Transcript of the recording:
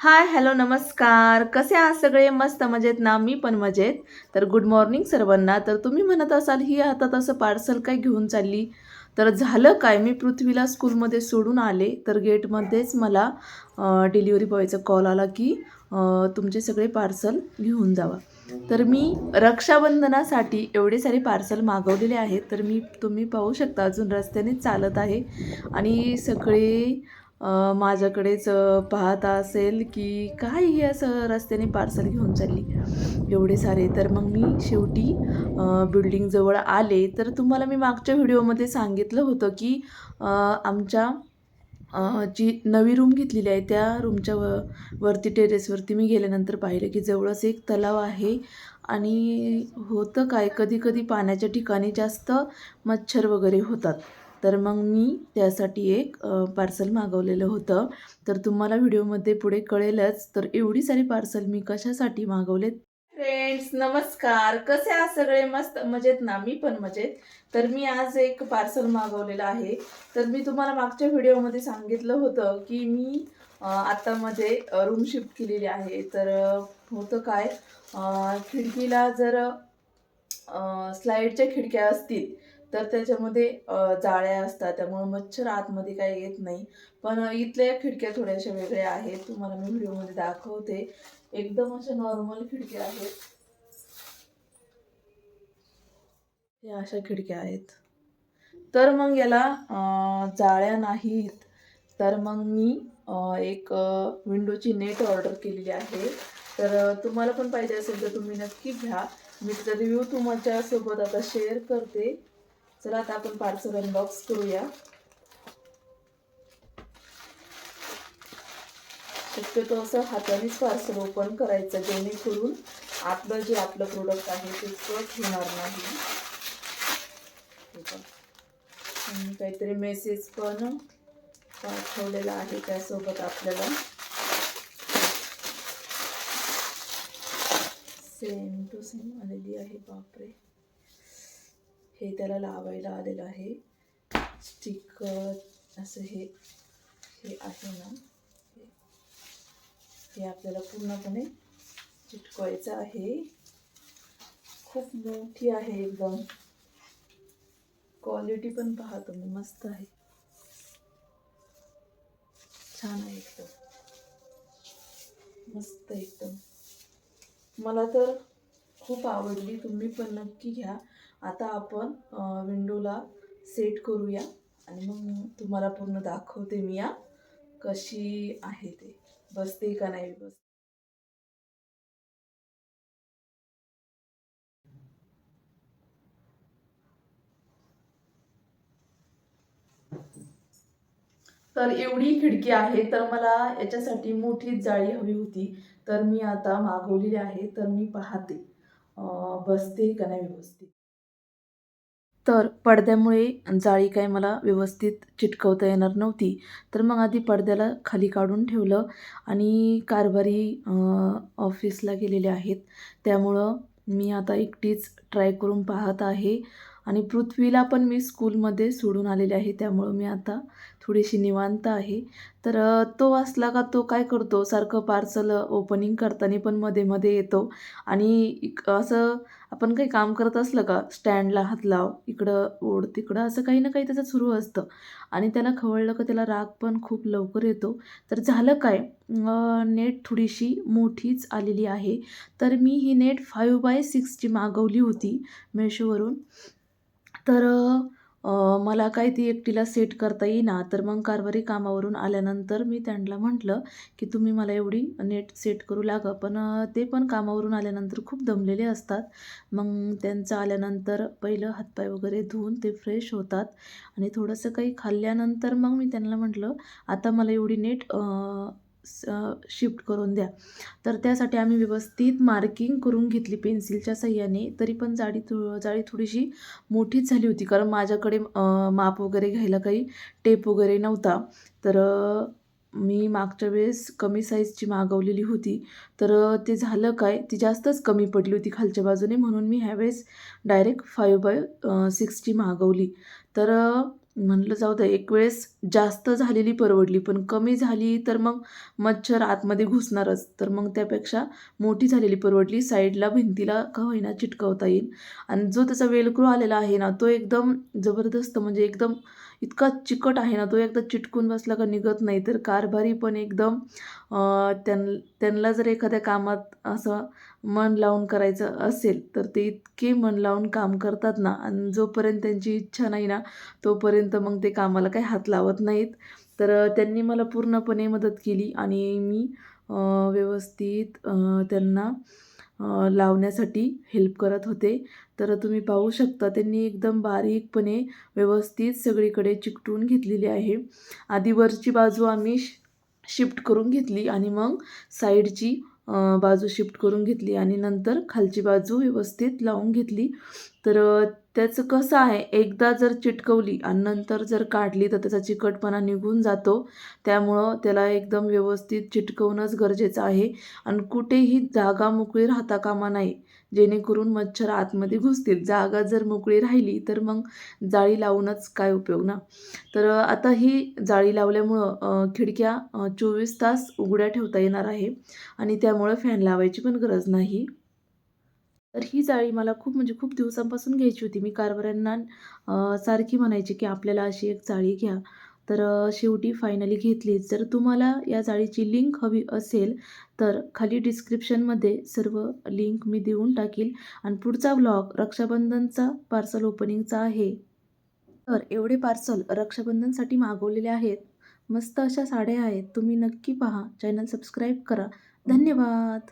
Hi hello नमस्कार. कसे आहात सगळे? मस्त मजेत ना? मी पण मजेत. तर गुड मॉर्निंग सर्वांना. तर तुम्ही म्हणत असाल ही हातात असं पार्सल काय घेऊन चालली? तर झालं काय? मी पृथ्वीला स्कूलमध्ये सोडून आले. तर गेटमध्येच मला डिलिव्हरी बॉयचा कॉल आला की तुमचे सगळे पार्सल घेऊन जावा. तर मी रक्षाबंधनासाठी एवढे सारे पार्सल मागवलेले आहेत. तर मी तुम्ही पाहू शकता अजून रस्त्याने चालत आहे. आणि सगळे माझ्याकडेच पाहता असेल की काय हे असं रस्त्याने पार्सल घेऊन चालली. एवढे सारे. तर मग मी शेवटी बिल्डिंगजवळ आले. तर तुम्हाला मी मागच्या व्हिडिओमध्ये सांगितलं होतं की आमच्या जी नवी रूम घेतलेली आहे त्या रूमच्या व वरती टेरेसवरती मी गेल्यानंतर पाहिलं की जवळच एक तलाव आहे. आणि होतं काय? कधी कधी पाण्याच्या ठिकाणी जास्त मच्छर वगैरे होतात. तर मग मी त्यासाठी एक पार्सल मागवलेलं होतं. तर तुम्हाला व्हिडिओमध्ये पुढे कळेलच तर एवढी सारी पार्सल मी कशासाठी मागवलेत? फ्रेंड्स नमस्कार. कसे आहात सगळे? मस्त मजेत ना? मी पण मजेत. तर मी आज एक पार्सल मागवलेलं आहे. तर मी तुम्हाला मागच्या व्हिडिओमध्ये सांगितलं होतं की मी आत्तामध्ये आतामध्ये रूम शिफ्ट केलेली आहे. तर होतं काय? खिडकीला जर स्लाईडच्या खिडक्या असतील तर त्याच्यामध्ये जाळ्या असतात. त्यामुळे मच्छर आतमध्ये काही येत नाही. पण इथल्या खिडक्या थोड्याशा वेगळ्या आहेत. तुम्हाला मी व्हिडिओमध्ये दाखवते. एकदम अशा नॉर्मल खिडक्या आहेत. या अशा खिडक्या आहेत. तर मग याला जाळ्या नाहीत. तर मग मी एक विंडोची नेट ऑर्डर केलेली आहे. तर तुम्हाला पण पाहिजे असेल तर तुम्ही नक्की घ्या. मी त्याचा रिव्ह्यू तुमच्यासोबत आता शेअर करते. चला आता आपण पार्सल अनबॉक्स करूया. शक्यतो असं हातानेच पार्सल ओपन करायचं जेणेकरून आपलं जे आपलं प्रोडक्ट आहे ते कट होणार नाही. काहीतरी मेसेज पण पाठवलेला आहे त्यासोबत आपल्याला. सेम टू सेम आलेली आहे बापरे. हे त्याला लावायला आलेलं आहे. स्टिकर असं हे हे आहे ना. हे- हे आपल्याला पूर्णपणे चिटकवायचं आहे. खूप मोठी आहे एकदम. क्वालिटी पण पहा तुम्ही मस्त आहे. छान आहे एकदम. मस्त एकदम. मला तर खूप आवडली तुम्ही पण नक्की घ्या. आता आपण विंडोला सेट करूया. आणि मग तुम्हाला पूर्ण दाखवते मी या कशी आहे ते. बसते का नाही? बस तर एवढी खिडकी आहे तर मला याच्यासाठी मोठीच जाळी हवी होती. तर मी आता मागवलेली आहे तर मी पाहते. बसते का नाही व्यवस्थित तर पडद्यामुळे जाळी काय मला व्यवस्थित चिटकवता येणार नव्हती. तर मग आधी पडद्याला खाली काढून ठेवलं आणि कारभारी ऑफिसला गेलेले आहेत. त्यामुळं मी आता एकटीच ट्राय करून पाहत आहे. आणि पृथ्वीला पण मी स्कूलमध्ये सोडून आलेले आहे त्यामुळं मी आता थोडीशी निवांत आहे. तर तो असला का तो काय करतो? सारखं पार्सल ओपनिंग करताना पण मध्ये मध्ये येतो. आणि इक- असं आपण काही काम करत असलं का स्टँडला हात लाव इकडं ओढ तिकडं असं काही ना काही त्याचं सुरू असतं. आणि त्याला खवळलं का त्याला राग पण खूप लवकर येतो. तर झालं काय? नेट थोडीशी मोठीच आलेली आहे. तर मी ही नेट फाईव्ह बाय सिक्सची मागवली होती मेशोवरून. तर मला काय ती एकटीला सेट करता येईना तर मग कारभारी कामावरून आल्यानंतर मी त्यांना म्हटलं की तुम्ही मला एवढी नेट सेट करू लागा. पण ते पण कामावरून आल्यानंतर खूप दमलेले असतात. मग त्यांचं आल्यानंतर पहिलं हातपाय वगैरे धुवून ते फ्रेश होतात. आणि थोडंसं काही खाल्ल्यानंतर मग मी त्यांना म्हटलं आता मला एवढी नेट शिफ्ट करून द्या. तर त्यासाठी आम्ही व्यवस्थित मार्किंग करून घेतली पेन्सिलच्या सह्याने. तरी पण जाडी थो जाळी थोडीशी मोठीच झाली होती. कारण माझ्याकडे माप वगैरे घ्यायला काही टेप वगैरे नव्हता. तर मी मागच्या वेळेस कमी साईजची मागवलेली होती. तर ते झालं काय? ती जास्तच कमी पडली होती खालच्या बाजूने. म्हणून मी ह्यावेळेस डायरेक्ट फाईव्ह बाय सिक्सची मागवली. तर म्हणलं जाऊ दे एक वेळेस जास्त झालेली परवडली पण कमी झाली तर मग मच्छर आतमध्ये घुसणारच. तर मग त्यापेक्षा मोठी झालेली परवडली साईडला भिंतीला का होईना चिटकवता येईल. आणि जो त्याचा वेलक्रो आलेला आहे ना तो एकदम जबरदस्त म्हणजे एकदम इतका चिकट आहे ना तो एकदा चिटकून बसला का निघत नाही. तर कारभारी पण एकदम त्यां त्यांना जर एखाद्या कामात असं मन लावून करायचं असेल तर ते इतके मन लावून काम करतात ना आणि जोपर्यंत त्यांची इच्छा नाही ना तोपर्यंत मग ते कामाला काही हात लावत नाहीत. तर त्यांनी मला पूर्णपणे मदत केली आणि मी व्यवस्थित त्यांना लावण्यासाठी हेल्प करत होते. तर तुम्ही पाहू शकता त्यांनी एकदम बारीकपणे व्यवस्थित सगळीकडे चिकटून घेतलेली आहे. आधी वरची बाजू आम्ही शिफ्ट करून घेतली आणि मग साईडची बाजू शिफ्ट करून घेतली आणि नंतर खालची बाजू व्यवस्थित लावून घेतली. तर त्याचं कसं आहे? एकदा जर चिटकवली आणि नंतर जर काढली तर त्याचा चिकटपणा निघून जातो. त्यामुळं त्याला एकदम व्यवस्थित चिटकवणंच गरजेचं आहे. आणि कुठेही जागा मोकळी राहता कामा नाही जेणेकरून मच्छर आतमध्ये घुसतील. जागा जर मोकळी राहिली तर मग जाळी लावूनच काय उपयोग ना? तर आता ही जाळी लावल्यामुळं खिडक्या चोवीस तास उघड्या ठेवता येणार आहे. आणि त्यामुळं फॅन लावायची पण गरज नाही. तर ही जाळी मला खूप म्हणजे खूप दिवसांपासून घ्यायची होती. मी कारभाऱ्यांना सारखी म्हणायची की आपल्याला अशी एक जाळी घ्या. तर शेवटी फायनली घेतली. जर तुम्हाला या जाळीची लिंक हवी असेल तर खाली डिस्क्रिप्शनमध्ये सर्व लिंक मी देऊन टाकील. आणि पुढचा ब्लॉग रक्षाबंधनचा पार्सल ओपनिंगचा आहे. तर एवढे पार्सल रक्षाबंधनसाठी मागवलेले आहेत. मस्त अशा साड्या आहेत. तुम्ही नक्की पहा. चॅनल सबस्क्राईब करा. धन्यवाद!